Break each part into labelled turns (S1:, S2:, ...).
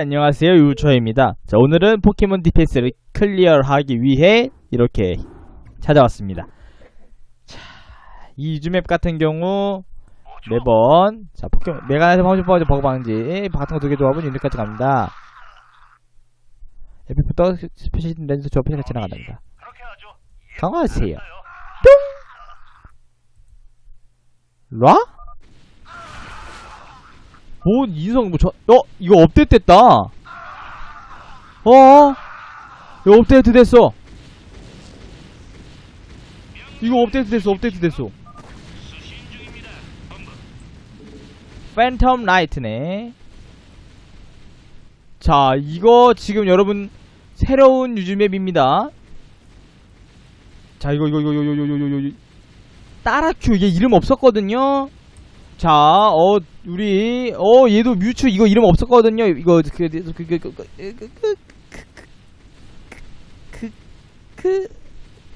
S1: 안녕하세요. 유초입니다. 자 오늘은 포켓몬 디펜스를 클리어하기 위해 이렇게 찾아왔습니다. 자이 유즈맵 같은 경우 매번 자 포켓몬 메가나이트 황제 버즈 버그 방지 같은 거 두 개 조합은 유니까지 갑니다. 에피부터 스페셜 렌즈 조합이 지나간답니다 강화하세요. 라? 뭔 인성 뭐저 어? 이거 업데이트 됐다. 어? 이거 업데이트 됐어. 이거 업데이트 됐어 업데이트 됐어. 팬텀 라이트네. 자 이거 지금 여러분 새로운 유즈맵입니다. 자 이거 이거 이거 이거 이거 이거 이거. 따라큐 이게 이름 없었거든요. 자 어 우리 어 얘도 뮤추 이거 이름 없었거든요. 이거 그그그그그그그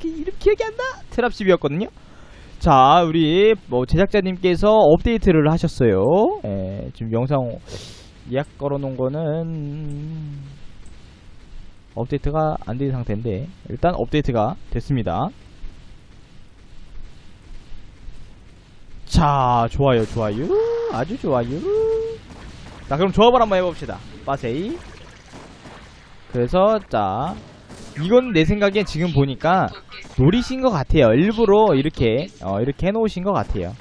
S1: 이름 기억이 안 나. 트랍십이었거든요. 자, 우리 뭐 제작자님께서 업데이트를 하셨어요. 예, 지금 영상 예약 걸어놓은 거는 업데이트가 안 된 상태인데 일단 업데이트가 됐습니다. 자, 좋아요, 좋아요. 아주 좋아요. 자, 그럼 조합을 한번 해봅시다. 빠세이. 그래서, 자, 이건 내 생각엔 지금 보니까 노리신 것 같아요. 일부러 이렇게, 어, 이렇게 해놓으신 것 같아요.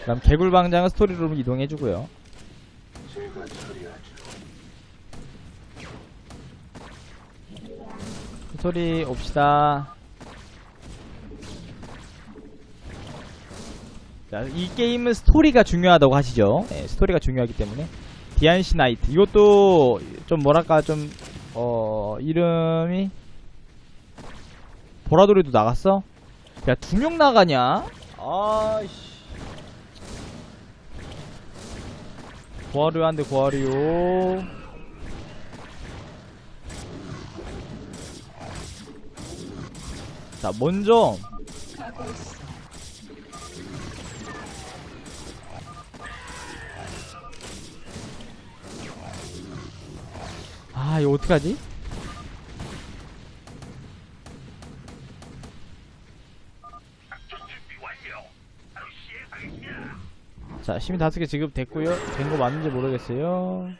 S1: 그다음 개굴방장은 스토리룸 이동해주고요. 스토리 옵시다. 자, 이 게임은 스토리가 중요하다고 하시죠. 네, 스토리가 중요하기 때문에. 디안시 나이트. 이것도 좀 뭐랄까 좀, 어, 이름이. 보라돌이도 나갔어? 야, 두 명 나가냐? 아이씨. 고아류 한대 고아류 자, 먼저 아, 이거 어떡하지? 자, 시민 다섯 개 지급 됐고요. 된 거 맞는지 모르겠어요.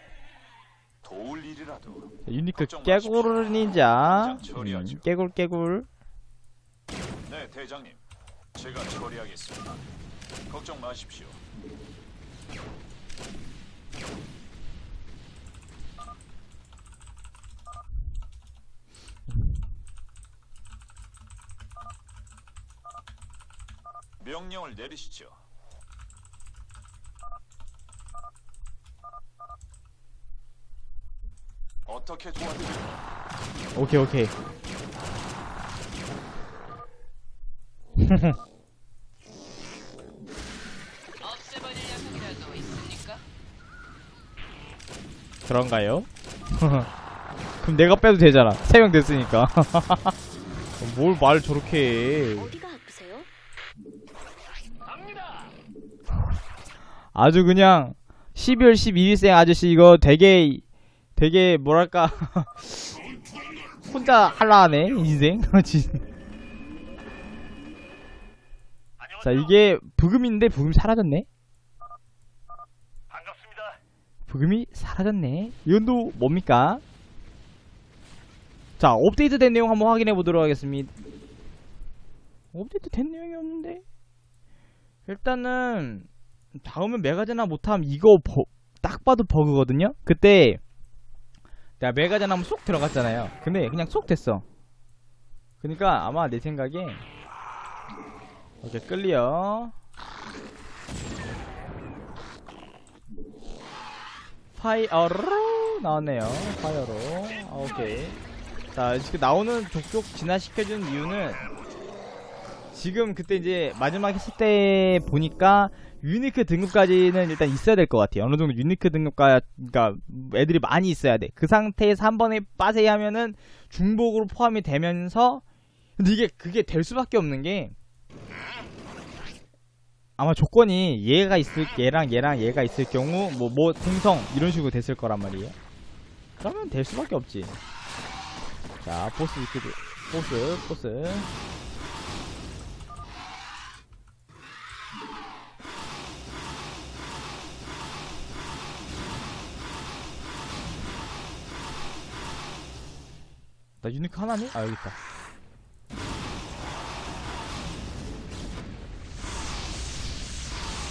S2: 도울 일이라도
S1: 자, 유니크. 깨굴 닌자. 음, 깨굴 깨굴.
S2: 네 대장님 제가 처리하겠습니다 걱정 마십시오 명령을 내리시죠 어떻게 도와드릴까요?
S1: 오케이 오케이.
S3: 없애버릴 녀석이라도 있습니까?
S1: 그런가요? 그럼 내가 빼도 되잖아. 세 명 됐으니까. 뭘 말 저렇게 해.
S4: 어디가 아프세요?
S1: 아주 그냥 12월 12일생 아저씨 이거 되게 되게 뭐랄까 혼자 할라 하네 인생 진- 자 이게 부금인데 부금 사라졌네?
S2: 반갑습니다.
S1: 부금이 사라졌네. 이건 또 뭡니까? 자 업데이트 된 내용 한번 확인해 보도록 하겠습니다. 업데이트 된 내용이 없는데? 일단은 다음은 메가제나 못함 이거 버- 딱 봐도 버그거든요? 그때 내가 메가제나 한번 쏙 들어갔잖아요. 근데 그냥 쏙 됐어. 그니까 아마 내 생각에 오케이 끌리어 파이어로 나왔네요. 파이어로. 아, 오케이. 자, 지금 나오는 족족 진화시켜준 이유는 지금 그때 이제 마지막 했을 때 보니까 유니크 등급까지는 일단 있어야 될 것 같아요. 어느 정도 유니크 등급가, 그니까 애들이 많이 있어야 돼. 그 상태에서 한 번에 빠세이 하면은 중복으로 포함이 되면서 근데 이게 그게 될 수밖에 없는 게 아마 조건이 얘가 있을 얘랑 얘랑 얘가 있을 경우 뭐뭐 생성 이런 식으로 됐을 거란 말이에요. 그러면 될 수밖에 없지. 자 보스 위크드 보스 보스 나 유니크 하나니? 아 여기 있다.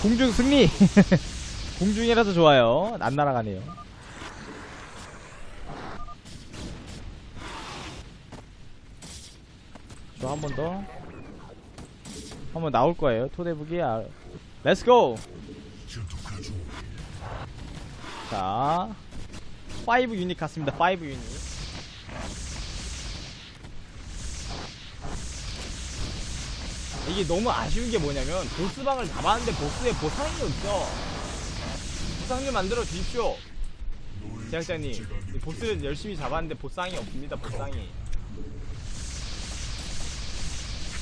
S1: 공중 승리! 공중이라서 좋아요. 안 날아가네요. 저 한 번 더. 한 번 나올 거예요. 토대북이. 아. 렛츠고! 자. 5 유닛 갔습니다. 5 유닛. 이게 너무 아쉬운 게 뭐냐면 보스방을 다 봤는데 보스에 보상이 없어 보상 좀 만들어 주십시오 제작자님 이 보스를 열심히 잡았는데 보상이 없습니다 보상이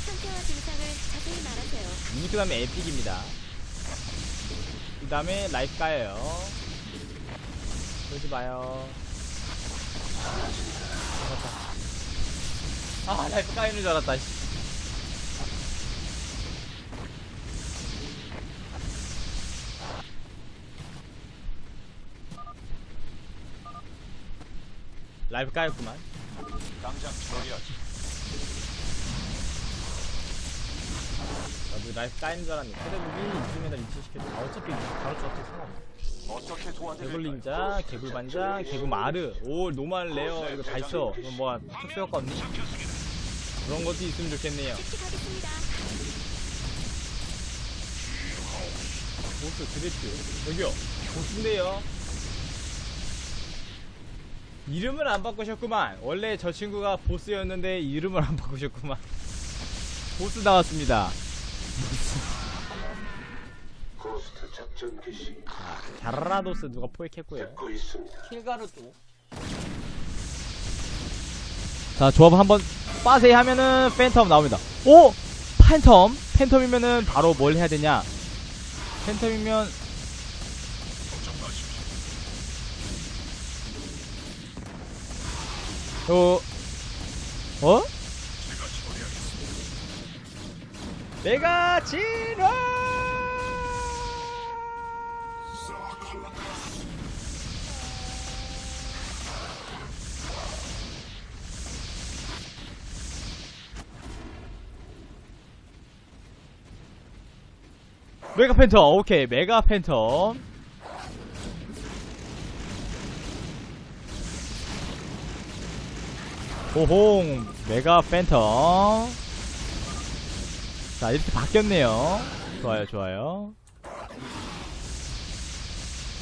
S4: 상태와 증상을 자세히 말하세요.
S1: 그 다음에 에픽입니다 그 다음에 라이프 까요 그러지 마요. 아 라이프 까이는 줄 알았다 씨. 라이프 까였구만.
S2: 당장 처리하지.
S1: 나도 라이프 까이는 줄 알았네 테레북이 이쯤에다 위치시켜줘. 아 어차피 바로 저한테 상관없어.
S2: 어떻게 도와드릴까요?
S1: 개굴린자, 개굴반자, 개굴 마르. 오 노말 레어 이거 다 있어. 이거 뭐야 특수 효과 없니? 그런 것도 있으면 좋겠네요.
S4: 즉시 가겠습니다.
S1: 보스 드래프 여기요 보스인데요 이름을 안 바꾸셨구만. 원래 저 친구가 보스였는데 이름을 안 바꾸셨구만. 보스 나왔습니다.
S5: 고스트 작전 개시.
S1: 자라라도스 누가 포획했고요.
S5: 듣고 있습니다.
S1: 킬가루도. 자 조합 한번 빠세이 하면은 팬텀 나옵니다. 오! 팬텀? 팬텀이면은 바로 뭘 해야 되냐? 팬텀이면 어? 어? 내가 진화! 메가 팬텀 오케이 메가 팬텀 호홍 메가 팬텀. 자 이렇게 바뀌었네요. 좋아요 좋아요.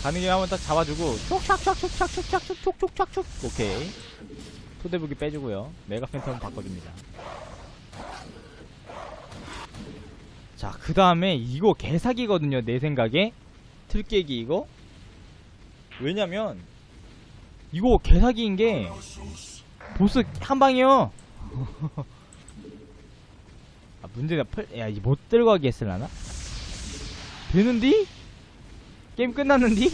S1: 가는 김에 한번 딱 잡아주고 촉촉촉촉촉촉촉촉촉촉촉. 오케이. 토대북이 빼주고요. 메가 팬텀 바꿔줍니다. 자, 그 다음에 이거 개사기거든요, 내 생각에. 틀 깨기 이거. 왜냐면, 이거 개사기인 게, 보스 한 방이요. 아, 문제가 펄, 야, 이제 못 들고 가게 했을라나? 되는디? 게임 끝났는디?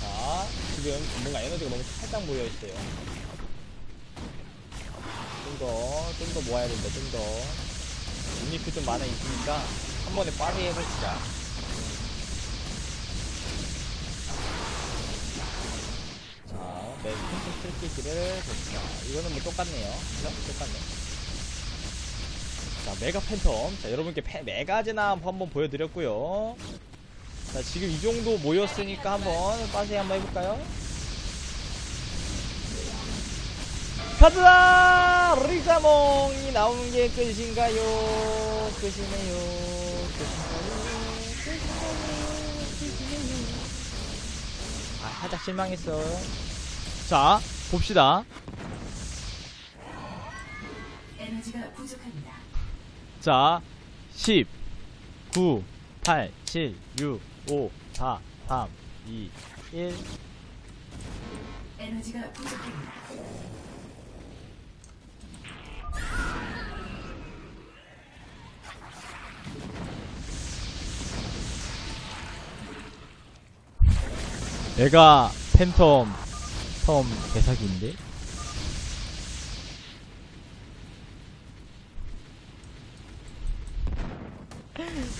S1: 자, 지금 뭔가 에너지가 너무 살짝 모여있어요. 좀 더, 좀 더 모아야 된다, 좀 더. 유니크 좀 많아 있으니까, 한 번에 빠르게 해봅시다. 네, 핑핑 틀기기를 봅시다. 이거는 뭐 똑같네요. 그죠? 똑같네. 자, 메가 팬텀. 자, 여러분께 페, 메가제나 한번 보여드렸고요 자, 지금 이 정도 모였으니까 한번 빠르게 한번 해볼까요? 가자! 리자몽이 나오는 게 끝인가요? 끝이네요. 끝인가요? 끝인가요? 끝이네요. 아, 살짝 실망했어. 자, 봅시다. 자, 10, 9, 8, 7, 6, 5, 4, 3, 2, 1.
S4: 에너지가 부족합니다.
S1: 얘가 팬텀 텀 개사기인데?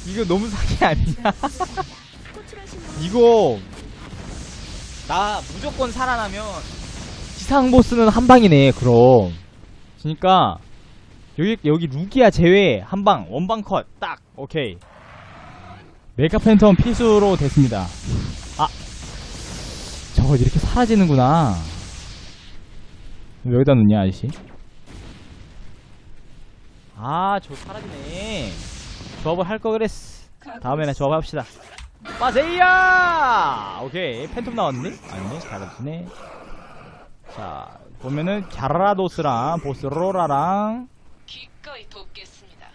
S1: 이거 너무 사기
S4: 분
S1: 이거 나 무조건 살아나면 지상 보스는 한 방이네 그럼. 그러니까 여기 여기 루기아 제외 한 방 원방 컷 딱 오케이. 메가 팬텀 필수로 됐습니다. 아 저거 이렇게 사라지는구나. 왜 여기다 놓냐 아저씨? 아 저거 사라지네. 조합을 할 거 그랬어 다음에는 조합합시다. 빠세이야! 오케이 팬텀 나왔네? 아니네 잘하시네. 자 보면은 갸라도스랑 보스 로라랑.
S3: 기꺼이 돕겠습니다.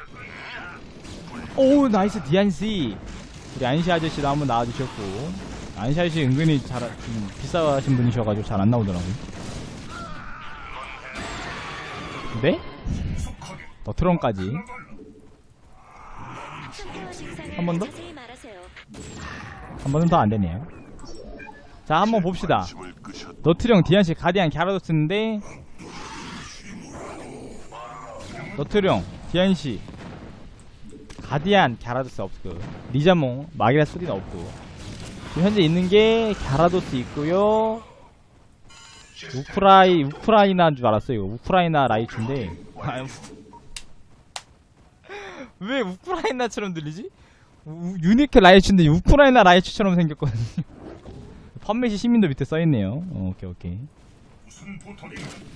S1: 오 나이스 디안씨. 우리 안시 아저씨도 한번 나와주셨고 안시 아저씨 은근히 잘좀 비싸신 분이셔가지고 잘 안 나오더라고 네? 너트론까지.
S4: 상태와 증상을
S1: 한번 더?
S4: 자세히 말하세요.
S1: 한 번은 더 안 되네요. 자 한 번 봅시다. 너트령 디안씨 가디안 갸라도스인데. 너트령 디안씨. 가디안 갸라도스 없고. 리자몽 마기라 소리는 없고 지금 현재 있는 게 갸라도스 있고요. 우크라이 우크라이나인 줄 알았어요. 이거 우크라이나 라이츠인데. 왜 우크라이나처럼 들리지? 우- 유니크 라이츠인데 우크라이나 라이츠처럼 생겼거든요. 판매시 시민도 밑에 써있네요. 어, 오케이 오케이.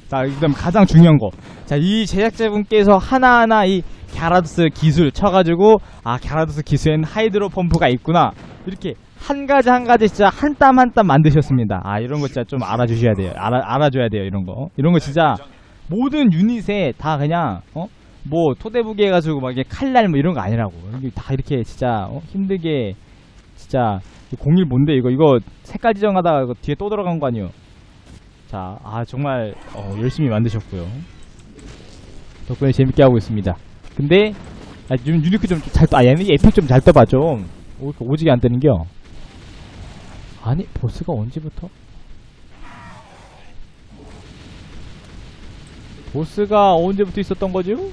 S1: 자 그다음 가장 중요한 거 자 이 제작자분께서 하나하나 이 갸라도스 기술 쳐가지고 아 갸라도스 기술엔 하이드로 펌프가 있구나. 이렇게 한 가지 한 가지 진짜 한 땀 한 땀 만드셨습니다 아 이런 거 진짜 좀 알아주셔야 돼요 알아, 알아줘야 돼요 이런 거 이런 거 진짜 모든 유닛에 다 그냥 어? 뭐 토대부기 해가지고 막 이게 칼날 뭐 이런 거 아니라고 이게 다 이렇게 진짜 어? 힘들게 진짜 이 공일 뭔데 이거 이거 색깔 지정하다가 뒤에 또 들어간 거 아니에요 자, 아 정말 어, 열심히 만드셨고요. 덕분에 재밌게 하고 있습니다. 근데 아, 좀 유니크 좀 잘, 아 에펙 좀잘 떠봐 좀. 오, 오지게 안 뜨는겨. 아니 보스가 언제부터? 보스가 언제부터 있었던 거죠?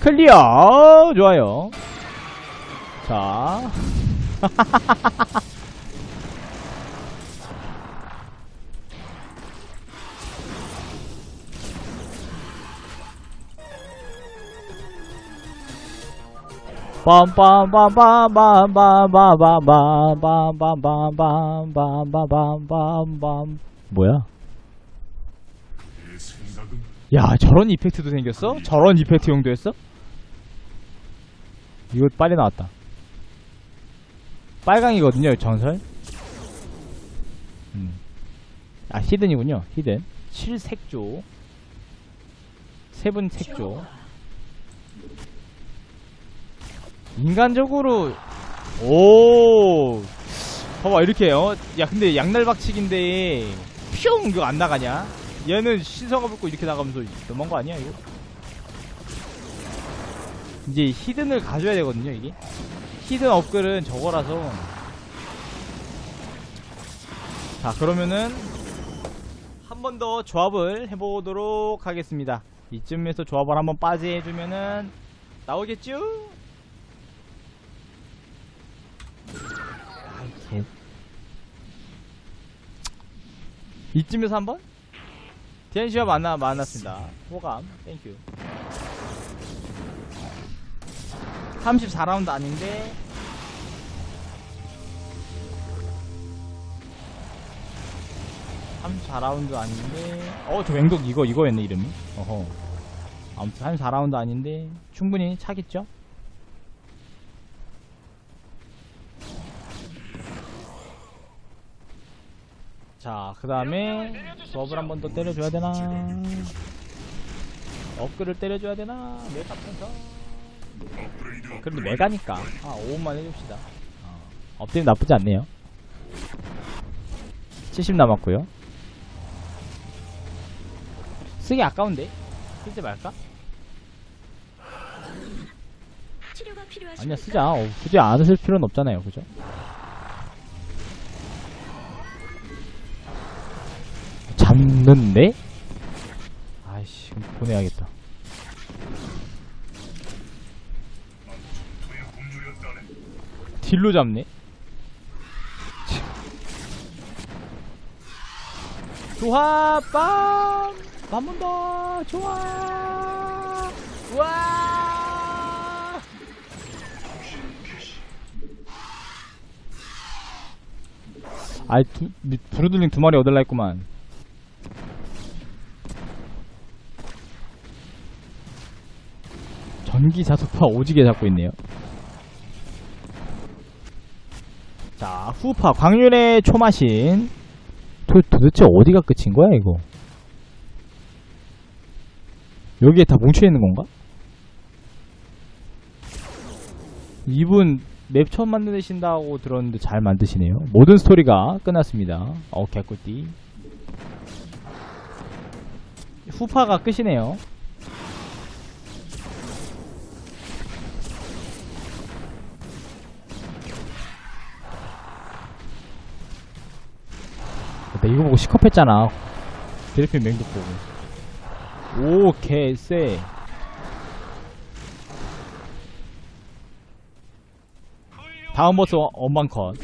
S1: 클리어 좋아요. 자. 빰빰빰빰빰빰빰빰빰빰빰빰빰빰빰빰빰빰빰 뭐야? 야 저런 이펙트도 생겼어? 저런 이펙트 용도였어? 이거 빨리 나왔다 빨강이거든요 전설 음. 아 히든이군요 히든 7색조 세분 색조 인간적으로 오 봐봐 이렇게 어? 야 근데 양날박치기인데 퓨 이거 안 나가냐? 얘는 신성을 붙고 이렇게 나가면서 너무한 거 아니야 이거? 이제 히든을 가져야 되거든요 이게. 히든 업글은 저거라서. 자 그러면은 한 번 더 조합을 해보도록 하겠습니다. 이쯤에서 조합을 한번 빠지 해주면은 나오겠죠? 아이, 개. 이쯤에서 한번? 디안시와 만나, 만났습니다. 호감. 땡큐 34라운드 아닌데. 한 34라운드 아닌데. 어 저 맹독 이거 이거였네 이름이? 어허. 아무튼 한 4라운드 아닌데 충분히 차겠죠? 자 그 다음에 수업을 한번 더 때려줘야 되나? 업글을 때려줘야 되나? 메가 편서? 그래도 메가니까. 아 5분만 해줍시다. 어, 업데이트 나쁘지 않네요. 70 남았고요. 쓰기 아까운데? 쓰지 말까? 아니야 쓰자. 어, 굳이 안 쓸 필요는 없잖아요. 그죠? 잡는데? 아이씨 보내야겠다 딜로 잡네 좋아 빰! 한번 더! 좋아! 와! 아이 두, 미- 브루들링 두 마리 얻을라 했구만 전기 자석파 오지게 잡고 있네요 자 후파 광륜의 초마신 도, 도대체 어디가 끝인 거야 이거 여기에 다 뭉쳐 있는 건가? 이분 맵 처음 만드신다고 들었는데 잘 만드시네요. 모든 스토리가 끝났습니다. 어, 개꿀띠. 후파가 끝이네요. 나 이거 보고 시컵했잖아. 드래핀 맹독 보고. 오, 개쎄. 다음 보스 원만 컷.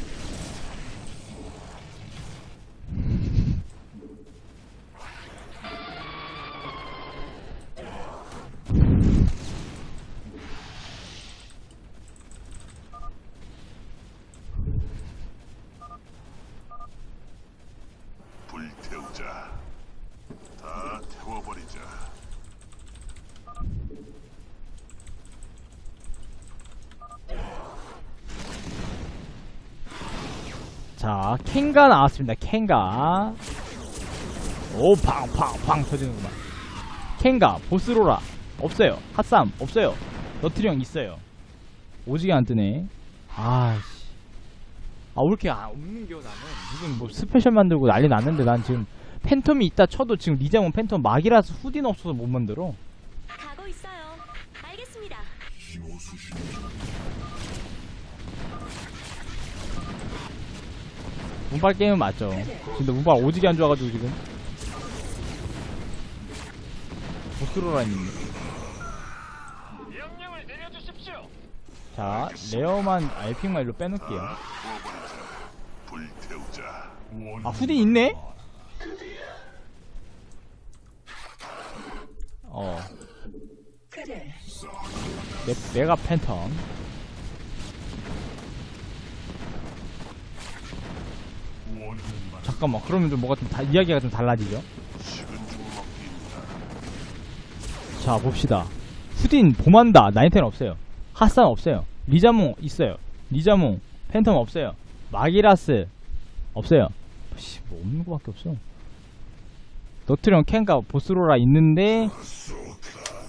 S5: 불태우자. 다 태워버리자.
S1: 자, 캔가 나왔습니다. 캔가. 오, 팡, 팡, 팡 터지는구만. 캔가, 보스로라. 없어요. 핫삼, 없어요. 너트리형 있어요. 오지게 안 뜨네. 아씨. 아, 왜 이렇게 아, 없는 겨, 나는. 무슨 뭐 스페셜 만들고 난리 났는데 난 지금 팬텀이 있다 쳐도 지금 리자몬 팬텀 막이라서 후디는 없어서 못 만들어.
S4: 가고 있어요. 알겠습니다.
S1: 운빨 게임은 맞죠. 근데 운빨 오지게 안 좋아가지고 지금. 보스로라 있네.
S2: 명령을 내려주십시오.
S1: 자, 레어만 알핑만 일로 빼놓을게요.
S5: 불태우자.
S1: 아, 후디 있네? 어. 메, 메가 팬텀. 잠깐만, 그러면 좀 뭐가 좀 다, 이야기가 좀 달라지죠? 자, 봅시다. 후딘, 보만다, 나인텐 없어요. 핫산 없어요. 리자몽 있어요. 리자몽, 팬텀 없어요. 마기라스 없어요. 씨, 뭐 없는 거밖에 없어. 너트령 캔가 보스로라 있는데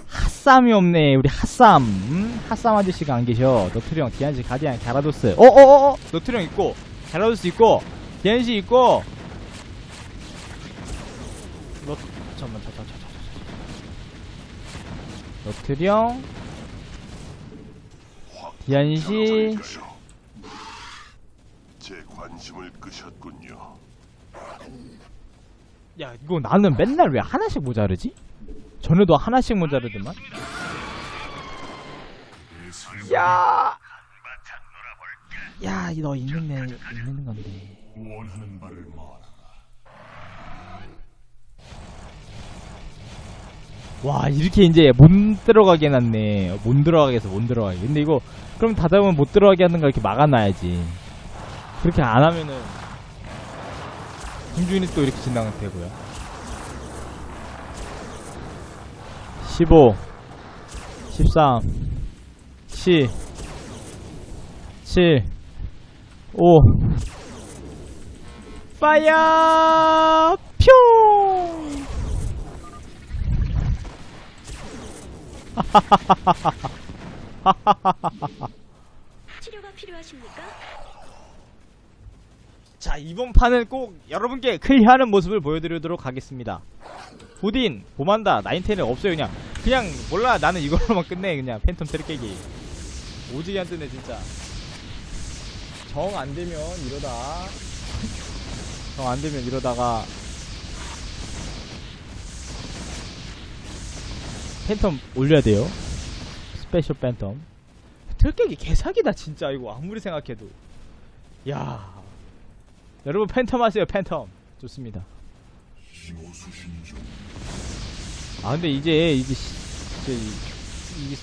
S1: 핫삼이 없네. 우리 핫삼, 음? 핫삼 아저씨가 안 계셔. 너트령, 디안시, 가디안, 갸라도스. 어어어어, 너트령 있고, 갸라도스 있고, 디안시 있고. 너 잠깐만, 잠깐만, 잠깐만. 너트령 디안시
S5: 제 관심을 끄셨군요.
S1: 야 이거 나는 맨날 왜 하나씩 모자르지? 전에도 하나씩 모자르더만 야! 야, 너 있는 애 있는 건데.
S5: 원하는 바를 말하.
S1: 와, 이렇게 이제 못 들어가게 해놨네. 못 들어가게 해서 못 들어가게. 근데 이거, 그럼 다 잡으면 못 들어가게 하는 걸 이렇게 막아놔야지. 그렇게 안 하면은, 김주인이 또 이렇게 진행되고요. 15, 13, 10, 7, 5, 파이어! 뿅!
S4: 치료가 필요하십니까?
S1: 자 이번 판은 꼭 여러분께 클리어하는 모습을 보여드리도록 하겠습니다. 부딘, 보만다, 나인텐은 없어요 그냥. 그냥 몰라 나는 이걸로만 끝내 그냥. 팬텀 트리 깨기. 오지게 안 뜨네 진짜. 정 안 되면 이러다. 정 안 되면 이러다가. 팬텀 올려야 돼요. 스페셜 팬텀. 들깨기 개사기다 진짜. 이거 아무리 생각해도. 야 여러분 팬텀 하세요 팬텀. 좋습니다. 아 근데 이제 이제 시- 이제 이- 이게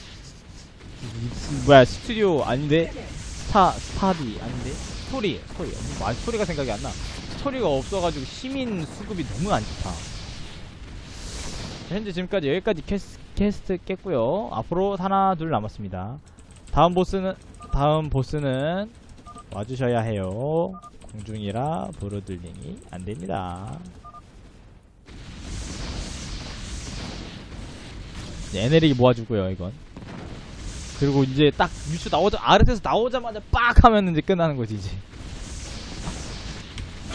S1: 뭐야 스튜디오 아닌데? 스타 스타디 아닌데? 스토리 스토리. 아 스토리가 생각이 안 나. 스토리가 없어가지고 시민 수급이 너무 안 좋다. 현재 지금까지 여기까지 캐스, 캐스트 깼고요. 앞으로 하나 둘 남았습니다. 다음 보스는 다음 보스는 와주셔야 해요 공중이라 브로들링이 안됩니다 네, 에네릭이 모아주고요 이건 그리고 이제 딱 뉴스 나오자 아르테스 나오자마자 빡 하면 이제 끝나는 거지 이제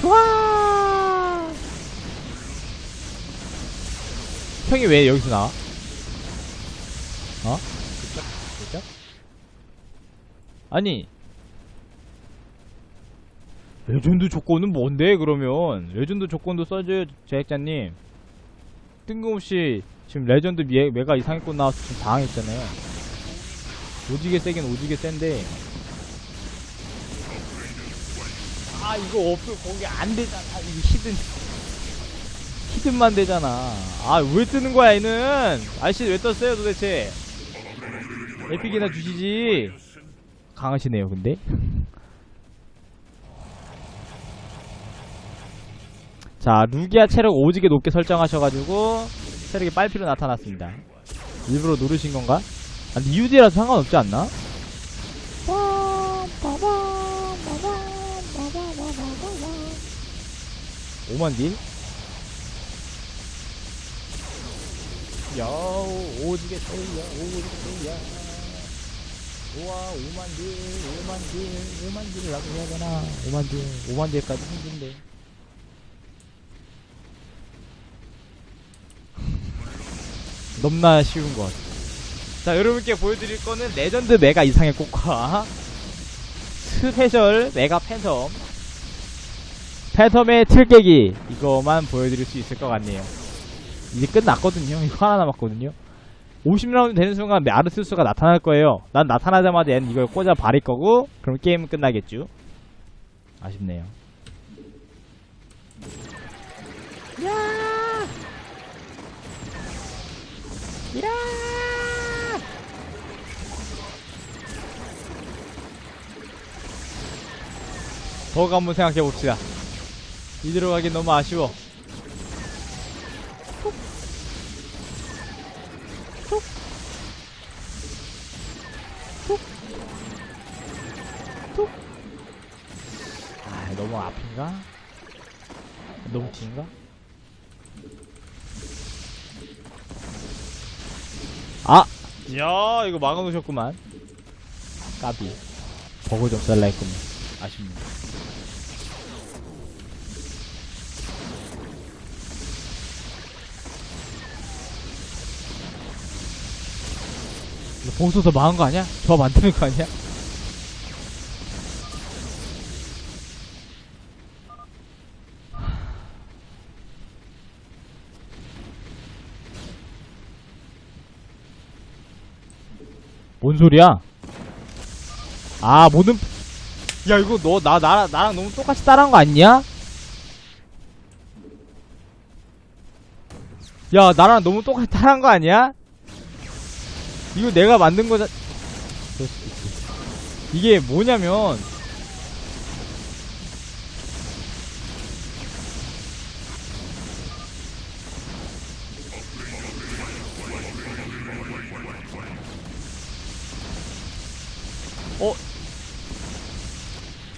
S1: 좋아 형이 왜 여기서 나와? 어? 그죠? 그죠? 아니 레전드 조건은 뭔데 그러면? 레전드 조건도 써줘요 제작자님. 뜬금없이 지금 레전드 미, 메가 이상위권 나와서 지금 당황했잖아요. 오지게 세긴 오지게 센데. 아 이거 없어 거기 안 되잖아. 이거 히든. 히든만 되잖아. 아 왜 뜨는 거야 얘는? 아저씨 왜 떴어요 도대체? 에픽이나 주시지. 강하시네요 근데 자 루기아 체력 오지게 높게 설정하셔가지고 체력이 빨피로 나타났습니다 일부러 누르신 건가? 아, UD라서 상관없지 않나? 5만 딜? 야, 오지게 세야, 오지게 세야. 우와, 5만 딜, 5만 딜, 5만 딜을 나도 해야 되나? 5만 딜, 5만 딜까지 힘든데. 넘나 쉬운 것. 자, 여러분께 보여드릴 거는 레전드 메가 이상의 꽃과 스페셜 메가 팬텀 팬텀의 틀 깨기 이거만 보여드릴 수 있을 것 같네요. 이제 끝났거든요. 이거 하나 남았거든요. 50라운드 되는 순간 메아르스스가 나타날 거예요. 난 나타나자마자 얘는 이걸 꽂아 바릴 거고 그럼 게임은 끝나겠죠. 아쉽네요. 야! 버그 한번 생각해 봅시다. 이대로 가긴 너무 아쉬워. 이거 막아놓으셨구만. 까비. 버그 좀 썰라 했구만. 아쉽네. 이거 보소서 망한 거 아니야? 저 만드는 거 아니야? 뭔 소리야? 아, 모든, 야, 이거 너, 나, 나, 나랑 너무 똑같이 따라한 거 아니냐? 야, 나랑 너무 똑같이 따라한 거 아니야? 이거 내가 만든 있지. 이게 뭐냐면,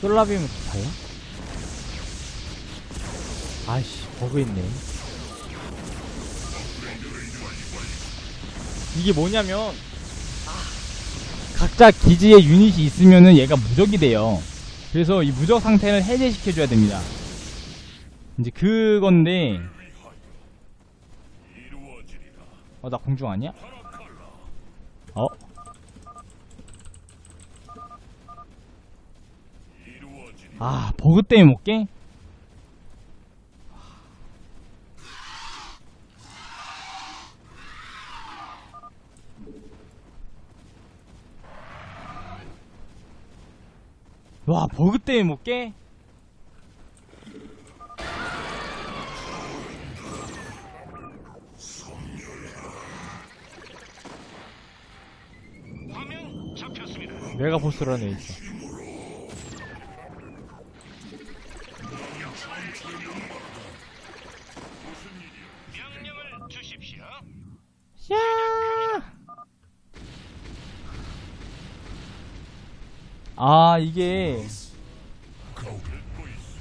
S1: 솔라빔은 달라? 아이씨, 버그 있네. 이게 뭐냐면, 아, 각자 기지에 유닛이 있으면은 얘가 무적이 돼요. 그래서 이 무적 상태를 해제시켜줘야 됩니다. 이제 그건데, 어, 나 공중 아니야? 어? 아 버그 때문에 못 깨? 와 버그 때문에 못 깨? 내가 보스라네 있어. 아 이게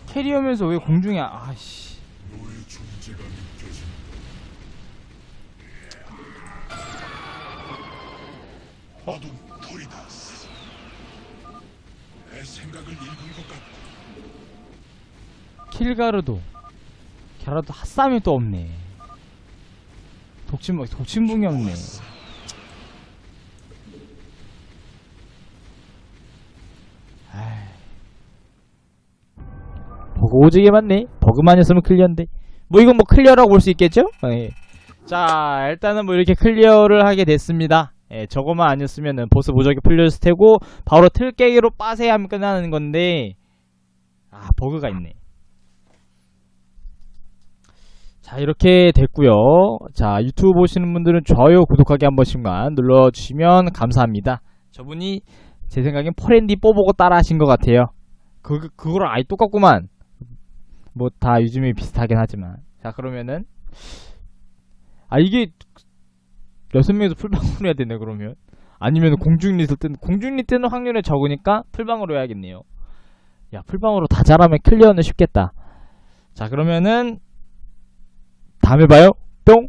S1: 캐리어면서 왜 공중에 아씨.
S5: 나도 토리다스. 내 생각을 읽은 것 같고.
S1: 킬가르도. 갸라도 핫쌈이 또 없네. 독침 독침붕이 없네 버그 오지게 많네. 버그만 있으면 클리어인데. 뭐 이건 뭐 클리어라고 볼 수 있겠죠? 예. 자 일단은 뭐 이렇게 클리어를 하게 됐습니다. 예, 저거만 아니었으면은 보스 무적이 풀렸을 테고 바로 틀 깨기로 빠세 하면 끝나는 건데. 아 버그가 있네. 자 이렇게 됐고요. 자 유튜브 보시는 분들은 좋아요 구독하기 한 번씩만 눌러주시면 감사합니다. 저분이 제 생각엔 퍼렌디 뽑보고 따라 하신 것 같아요. 그, 그거랑 아예 똑같구만 뭐 다 요즘에 비슷하긴 하지만. 자 그러면은. 아 이게 여섯 명이서 풀방으로 해야 되네 그러면. 아니면 공중리 있을 때는 공중리 때는 확률이 적으니까 풀방으로 해야겠네요. 야 풀방으로 다 잘하면 클리어는 쉽겠다. 자 그러면은 다음에 봐요. 뿅